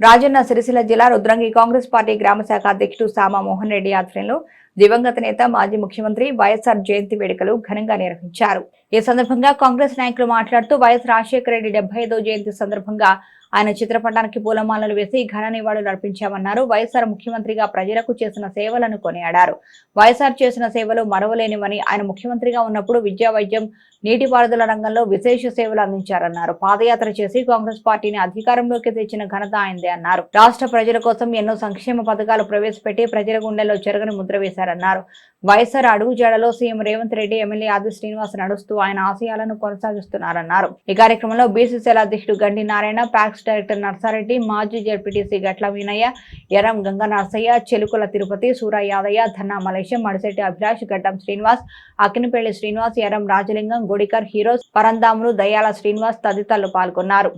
రాజన్న సిరిసిల్ల జిల్లా రుద్రంగి కాంగ్రెస్ పార్టీ గ్రామ శాఖ అధ్యక్షుడు సామా మోహన్ రెడ్డి ఆధ్వర్యంలో దివంగత నేత మాజీ ముఖ్యమంత్రి వైఎస్ఆర్ జయంతి వేడుకలు ఘనంగా నిర్వహించారు. ఈ సందర్భంగా కాంగ్రెస్ నాయకులు మాట్లాడుతూ వైఎస్ రాజశేఖర రెడ్డి డెబ్బై జయంతి సందర్భంగా ఆయన చిత్రపటానికి పూలమాలలు వేసి ఘన నివాళులు అర్పించామన్నారు. వైఎస్ఆర్ ముఖ్యమంత్రిగా ప్రజలకు చేసిన సేవలను కొనియాడారు. వైఎస్ఆర్ చేసిన సేవలు మరవలేనివని ఆయన ముఖ్యమంత్రిగా ఉన్నప్పుడు విద్యా వైద్యం నీటిపారుదల రంగంలో విశేష సేవలు అందించారన్నారు. పాదయాత్ర చేసి కాంగ్రెస్ పార్టీని అధికారంలోకి తెచ్చిన ఘనత ఆయనదే అన్నారు. రాష్ట్ర ప్రజల కోసం ఎన్నో సంక్షేమ పథకాలు ప్రవేశపెట్టి ప్రజల గుండెల్లో చెరగని ముద్ర వేశారన్నారు. వైఎస్ఆర్ అడుగుజాడలో సీఎం రేవంత్ రెడ్డి ఎమ్మెల్యే ఆది శ్రీనివాస్ నడుస్తూ ఆయన ఆశయాలను కొనసాగిస్తున్నారన్నారు. ఈ కార్యక్రమంలో బీసీసీఎల్ అధ్యక్షుడు గండి నారాయణ ప్యాక్స్ డైరెక్టర్ నర్సారెడ్డి మాజీ జడ్పీటీసీ గట్ల వీనయ్య ఎరం గంగ నర్సయ్య చెలుకుల తిరుపతి సూర యాదయ్య ధన్నా మలేశం మడిశెట్టి అభిలాష్ గడ్డం శ్రీనివాస్ అకినిపల్లి శ్రీనివాస్ ఎరం రాజలింగం గుడికర్ హీరోస్ పరందాములు దయాల శ్రీనివాస్ తదితరులు పాల్గొన్నారు.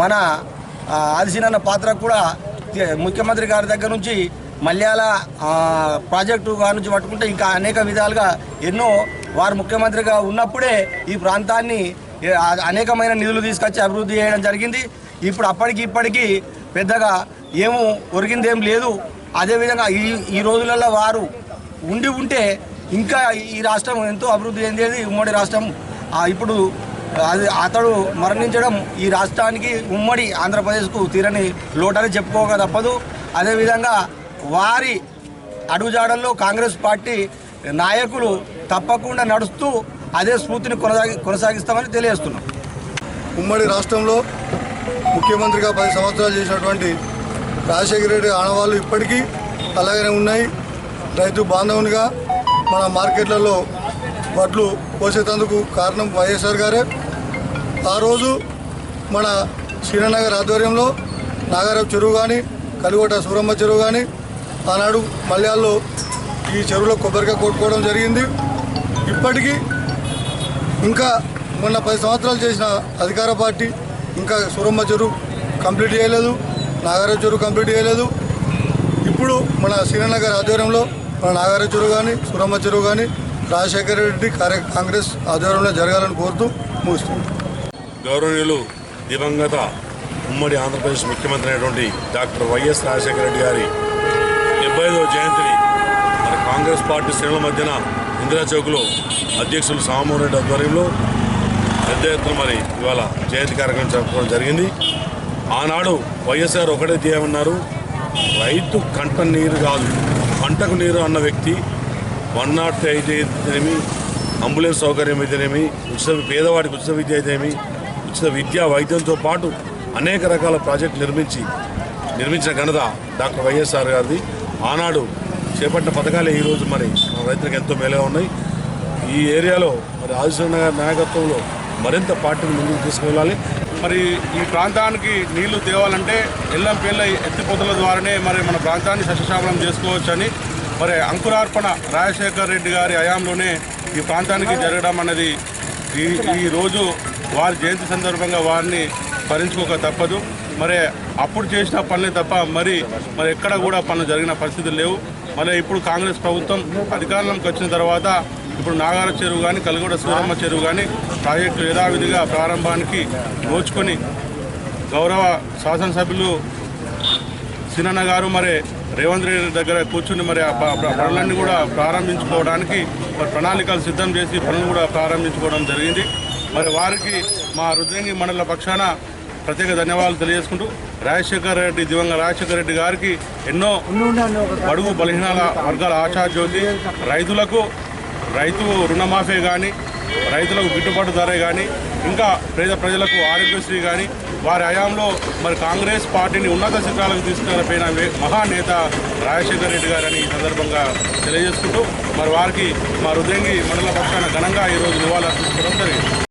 మన ఆదిశీనన్న పాత్ర కూడా ముఖ్యమంత్రి గారి దగ్గర నుంచి మల్యాల ప్రాజెక్టు గారి నుంచి పట్టుకుంటే ఇంకా అనేక విధాలుగా ఎన్నో వారు ముఖ్యమంత్రిగా ఉన్నప్పుడే ఈ ప్రాంతాన్ని అనేకమైన నిధులు తీసుకొచ్చి అభివృద్ధి చేయడం జరిగింది. ఇప్పుడు అప్పటికి ఇప్పటికీ పెద్దగా ఏమో ఒరిగిందేం లేదు. అదేవిధంగా ఈ ఈ రోజులలో వారు ఉండి ఉంటే ఇంకా ఈ రాష్ట్రం ఎంతో అభివృద్ధి చెందేది ఉమ్మడి రాష్ట్రం. ఇప్పుడు అతడు మరణించడం ఈ రాష్ట్రానికి ఉమ్మడి ఆంధ్రప్రదేశ్కు తీరని లోటని చెప్పుకోక తప్పదు. అదేవిధంగా వారి అడుగుజాడల్లో కాంగ్రెస్ పార్టీ నాయకులు తప్పకుండా నడుస్తూ అదే స్ఫూర్తిని కొనసాగి కొనసాగిస్తామని తెలియజేస్తున్నాం. ఉమ్మడి రాష్ట్రంలో ముఖ్యమంత్రిగా పది సంవత్సరాలు చేసినటువంటి రాజశేఖర రెడ్డి ఆనవాళ్ళు ఇప్పటికీ అలాగనే ఉన్నాయి. రైతు బాంధవునిగా మన మార్కెట్లలో వడ్లు పోసేటందుకు కారణం వైఎస్ఆర్ గారే. ఆ రోజు మన శ్రీనగర్ ఆధ్వర్యంలో నాగారం చెరువు కానీ కలిగోట సూరమ్మ చెరువు కానీ ఆనాడు మల్యాల్లో ఈ చెరువులో కొబ్బరికాయ కొట్టుకోవడం జరిగింది. ఇప్పటికీ ఇంకా మొన్న పది సంవత్సరాలు చేసిన అధికార పార్టీ ఇంకా సూరమ్మ చెరువు కంప్లీట్ చేయలేదు నాగార చెరువు కంప్లీట్ చేయలేదు. ఇప్పుడు మన శ్రీనగర్ ఆధ్వర్యంలో మన నాగార చెరువు కానీ సూరమ్మ చెరువు కానీ రాజశేఖర రెడ్డి కార్య కాంగ్రెస్ ఆధ్వర్యంలో జరగాలని కోరుతూ ముగిస్తుంది గౌరవనీయులు దివంగత ఉమ్మడి ఆంధ్రప్రదేశ్ ముఖ్యమంత్రి అయినటువంటి డాక్టర్ వైఎస్ రాజశేఖర రెడ్డి గారి డెబ్బై ఐదవ జయంతిని మన కాంగ్రెస్ పార్టీ శ్రేణుల మధ్యన ఇందిరా చౌక్లో అధ్యక్షులు సామూహన్ రెడ్డి ఆధ్వర్యంలో పెద్ద ఎత్తున మరి ఇవాళ జయంతి కార్యక్రమం జరుపుకోవడం జరిగింది. ఆనాడు వైఎస్ఆర్ ఒకటే తీయమన్నారు రైతు కంట నీరు కాదు పంటకు నీరు అన్న వ్యక్తి వన్ నాట్ ఎయిట్ అయితేనేమి అంబులెన్స్ సౌకర్యం అయితేనేమి ఉచిత పేదవాడికి ఉచిత విద్య అయితేనేమి ఉచిత విద్యా వైద్యంతో పాటు అనేక రకాల ప్రాజెక్టులు నిర్మించి నిర్మించిన ఘనత డాక్టర్ వైఎస్ఆర్ గారిది. ఆనాడు చేపట్టిన పథకాలే ఈరోజు మరి మన రైతులకు ఎంతో మేలుగా ఉన్నాయి. ఈ ఏరియాలో మరి ఆదిశ్వర నాయకత్వంలో మరింత పార్టీని ముందుకు తీసుకువెళ్ళాలి. మరి ఈ ప్రాంతానికి నీళ్ళు తేవాలంటే ఎల్లం పేర్ల ఎత్తిపోతల ద్వారానే మరి మన ప్రాంతాన్ని సస్యశ్యామలం చేసుకోవచ్చని మరి అంకురార్పణ రాజశేఖర్ రెడ్డి గారి హయాంలోనే ఈ ప్రాంతానికి జరగడం అన్నది ఈ ఈ రోజు వారి జయంతి సందర్భంగా వారిని భరించుకోక తప్పదు. మరి అప్పుడు చేసిన పనులే తప్ప మరి మరి ఎక్కడ కూడా పనులు జరిగిన పరిస్థితులు లేవు. మరి ఇప్పుడు కాంగ్రెస్ ప్రభుత్వం అధికారంలోకి వచ్చిన తర్వాత ఇప్పుడు నాగార చెరువు కానీ కలిగూడ సూరమ్మ చెరువు కానీ ప్రాజెక్టులు యథావిధిగా ప్రారంభానికి నోచుకొని గౌరవ శాసనసభ్యులు సినన్న గారు మరి రేవంత్ రెడ్డి దగ్గర కూర్చుని మరి ఆ పనులన్నీ కూడా ప్రారంభించుకోవడానికి మరి ప్రణాళికలు సిద్ధం చేసి పనులు కూడా ప్రారంభించుకోవడం జరిగింది. మరి వారికి మా రుద్రంగి మండల పక్షాన ప్రత్యేక ధన్యవాదాలు తెలియజేసుకుంటూ రాజశేఖర రెడ్డి దివంగ రాజశేఖర రెడ్డి గారికి ఎన్నో బడుగు బలహీనాల వర్గాల ఆశాజ్యోతి రైతులకు రైతు రుణమాఫీ కానీ రైతులకు గిట్టుబాటు ధర కానీ ఇంకా పేద ప్రజలకు ఆరోగ్యశ్రీ కానీ వారి హయాంలో మరి కాంగ్రెస్ పార్టీని ఉన్నత శిఖరాలకు తీసుకెళ్ళిపోయిన మహానేత రాజశేఖర రెడ్డి గారని ఈ సందర్భంగా తెలియజేసుకుంటూ మరి వారికి మా రుద్రంగి మండల పక్షాన ఘనంగా ఈరోజు నివాళులు అర్పించడం జరిగింది.